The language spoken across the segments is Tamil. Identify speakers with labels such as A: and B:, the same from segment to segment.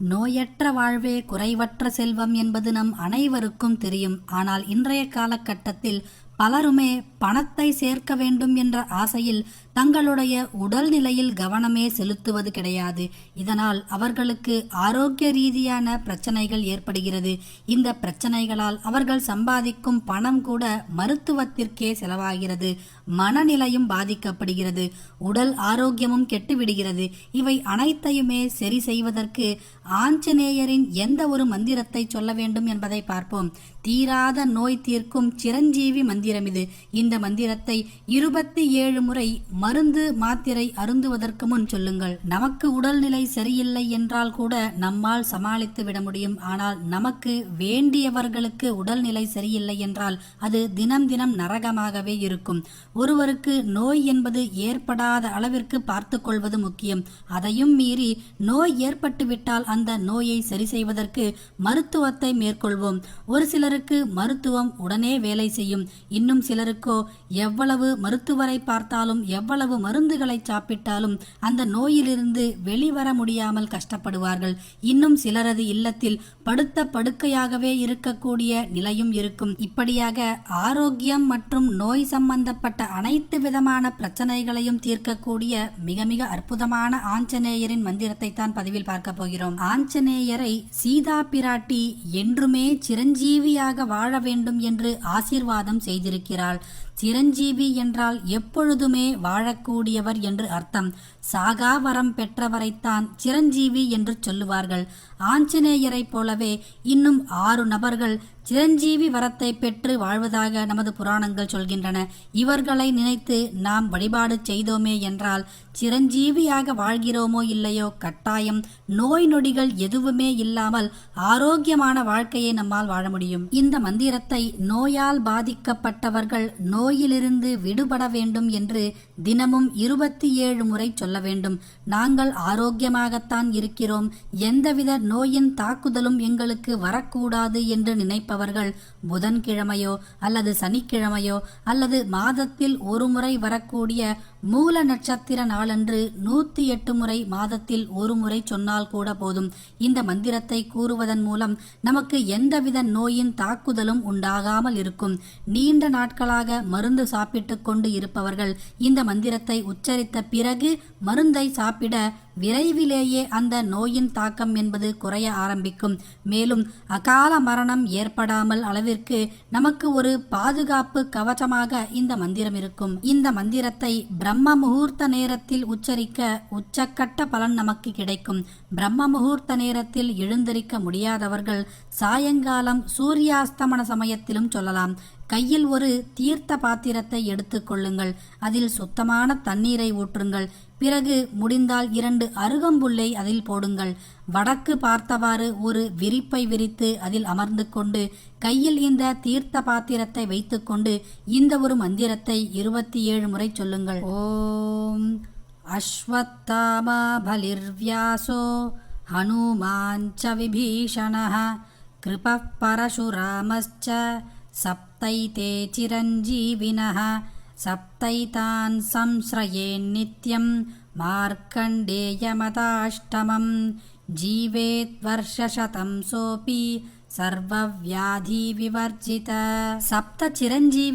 A: நோயற்ற வாழ்வே குறைவற்ற செல்வம் என்பது நம் அனைவருக்கும் தெரியும். ஆனால் இன்றைய காலகட்டத்தில் பலருமே பணத்தை சேர்க்க வேண்டும் என்ற ஆசையில் தங்களுடைய உடல்நிலையில் கவனமே செலுத்துவது கிடையாது. இதனால் அவர்களுக்கு ஆரோக்கிய ரீதியான பிரச்சனைகள் ஏற்படுகிறது. இந்த பிரச்சனைகளால் அவர்கள் சம்பாதிக்கும் பணம் கூட மருத்துவத்திற்கே செலவாகிறது. மனநிலையும் பாதிக்கப்படுகிறது. உடல் ஆரோக்கியமும் கெட்டுவிடுகிறது. இவை அனைத்தையுமே சரி செய்வதற்கு ஆஞ்சநேயரின் எந்த ஒரு மந்திரத்தை சொல்ல வேண்டும் என்பதை பார்ப்போம். தீராத நோய் தீர்க்கும் சிரஞ்சீவி மந்திரம் இது இந்த மந்திரத்தை இருபத்தி ஏழு முறை மருந்து மாத்திரை அருந்துவதற்கு முன் சொல்லுங்கள். நமக்கு உடல்நிலை சரியில்லை என்றால் கூட நம்மால் சமாளித்து விட முடியும். ஆனால் நமக்கு வேண்டியவர்களுக்கு உடல்நிலை சரியில்லை என்றால் அது தினம் தினம் நரகமாகவே இருக்கும். ஒருவருக்கு நோய் என்பது ஏற்படாத அளவிற்கு பார்த்து கொள்வது முக்கியம். அதையும் மீறி நோய் ஏற்பட்டுவிட்டால் அந்த நோயை சரி செய்வதற்கு மருத்துவத்தை மேற்கொள்வோம். ஒரு சிலருக்கு மருத்துவம் உடனே வேலை செய்யும். இன்னும் சிலருக்கோ எவ்வளவு மருத்துவரை பார்த்தாலும் எவ்வளவு மருந்துகளை சாப்பிட்டாலும் அந்த நோயிலிருந்து வெளிவர முடியாமல் கஷ்டப்படுவார்கள். இன்னும் சிலரது இல்லத்தில் படுத்த படுக்கையாகவே இருக்கக்கூடிய நிலையும் இருக்கும். இப்படியாக ஆரோக்கியம் மற்றும் நோய் சம்பந்தப்பட்ட அனைத்து விதமான பிரச்சனைகளையும் தீர்க்கக்கூடிய மிக மிக அற்புதமான ஆஞ்சநேயரின் மந்திரத்தை தான் பதிவில் பார்க்க போகிறோம். ஆஞ்சநேயரை சீதா பிராட்டி என்றுமே சிரஞ்சீவியாக வாழ வேண்டும் என்று ஆசீர்வாதம் செய்திருக்கிறாள் சிரஞ்சீவி என்றால் எப்பொழுதுமே வாழக்கூடியவர் என்று அர்த்தம். சாகா வரம் பெற்றவரைத்தான் சிரஞ்சீவி என்று சொல்லுவார்கள். ஆஞ்சநேயரைப் போலவே இன்னும் ஆறு நபர்கள் சிரஞ்சீவி வரத்தை பெற்று வாழ்வதாக நமது புராணங்கள் சொல்கின்றன. இவர்களை நினைத்து நாம் வழிபாடு செய்தோமே என்றால் சிரஞ்சீவியாக வாழ்கிறோமோ இல்லையோ கட்டாயம் நோய் நொடிகள் எதுவுமே இல்லாமல் ஆரோக்கியமான வாழ்க்கையை நம்மால் வாழ முடியும். இந்த மந்திரத்தை நோயால் பாதிக்கப்பட்டவர்கள் நோயிலிருந்து விடுபட வேண்டும் என்று தினமும் இருபத்தி ஏழு முறை சொல்ல வேண்டும். நாங்கள் ஆரோக்கியமாகத்தான் இருக்கிறோம். எந்தவித நோயின் தாக்குதலும் எங்களுக்கு வரக்கூடாது என்று நினைப்பவர்கள் புதன்கிழமையோ அல்லது சனிக்கிழமையோ அல்லது மாதத்தில் ஒரு முறை வரக்கூடிய மூல நட்சத்திர நாளன்று நூத்தி எட்டு முறை மாதத்தில் ஒரு முறை சொன்னால் கூட போதும். இந்த மந்திரத்தை கூறுவதன் மூலம் நமக்கு எந்தவித நோயின் தாக்குதலும் உண்டாகாமல் இருக்கும். நீண்ட நாட்களாக மருந்து சாப்பிட்டு கொண்டு இருப்பவர்கள் இந்த மந்திரத்தை உச்சரித்த பிறகு மருந்தை சாப்பிட விரைவிலேயே அந்த நோயின் தாக்கம் என்பது குறைய ஆரம்பிக்கும். மேலும் அகால மரணம் ஏற்படாமல் அளவிற்கு நமக்கு ஒரு பாதுகாப்பு கவசமாக இந்த மந்திரம் இருக்கும். இந்த மந்திரத்தை பிரம்ம முகூர்த்த நேரத்தில் உச்சரிக்க உச்சக்கட்ட பலன் நமக்கு கிடைக்கும். பிரம்ம முகூர்த்த நேரத்தில் எழுந்திருக்க முடியாதவர்கள் சாயங்காலம் சூரியாஸ்தமன சமயத்திலும் சொல்லலாம். கையில் ஒரு தீர்த்த பாத்திரத்தை எடுத்துக்கொள்ளுங்கள் அதில் சுத்தமான தண்ணீரை ஊற்றுங்கள். பிறகு முடிந்தால் இரண்டு அருகம்புல்லை அதில் போடுங்கள். வடக்கு பார்த்தவாறு ஒரு விரிப்பை விரித்து அதில் அமர்ந்து கொண்டு கையில் இந்த தீர்த்த பாத்திரத்தை வைத்துக்கொண்டு இந்த ஒரு மந்திரத்தை இருபத்தி ஏழு முறை சொல்லுங்கள். ஓம் அஸ்வத்தாமா பலிர்வியாசோ ஹனுமாஞ்ச விபீஷண. கிருப பரசுராமச்ச சப் सप्तैते चिरञ्जीविनः सप्तैतान् संश्रयेन्नित्यं नित्यम् वर्षशतं सोऽपि सर्वव्याधिविवर्जित। सप्त चिरञ्जीव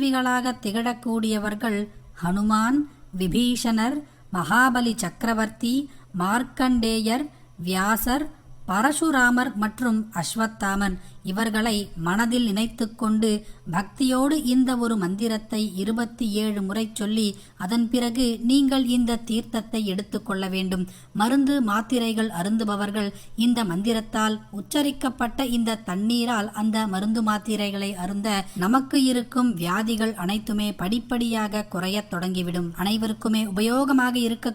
A: हनुमान् विभीषणर् महाबलिचक्रवर्ती मार्कण्डेयर् व्यासर् பரசுராமர் மற்றும் அஸ்வத்தாமன் இவர்களை மனதில் நினைத்து கொண்டு பக்தியோடு இந்த ஒரு மந்திரத்தை இருபத்தி ஏழு முறை சொல்லி அதன் பிறகு நீங்கள் இந்த தீர்த்தத்தை எடுத்துக்கொள்ள வேண்டும். மருந்து மாத்திரைகள் அருந்துபவர்கள் இந்த மந்திரத்தால் உச்சரிக்கப்பட்ட இந்த தண்ணீரால் அந்த மருந்து மாத்திரைகளை அருந்த நமக்கு இருக்கும் வியாதிகள் அனைத்துமே படிப்படியாக குறையத் தொடங்கிவிடும். அனைவருக்குமே உபயோகமாக இருக்க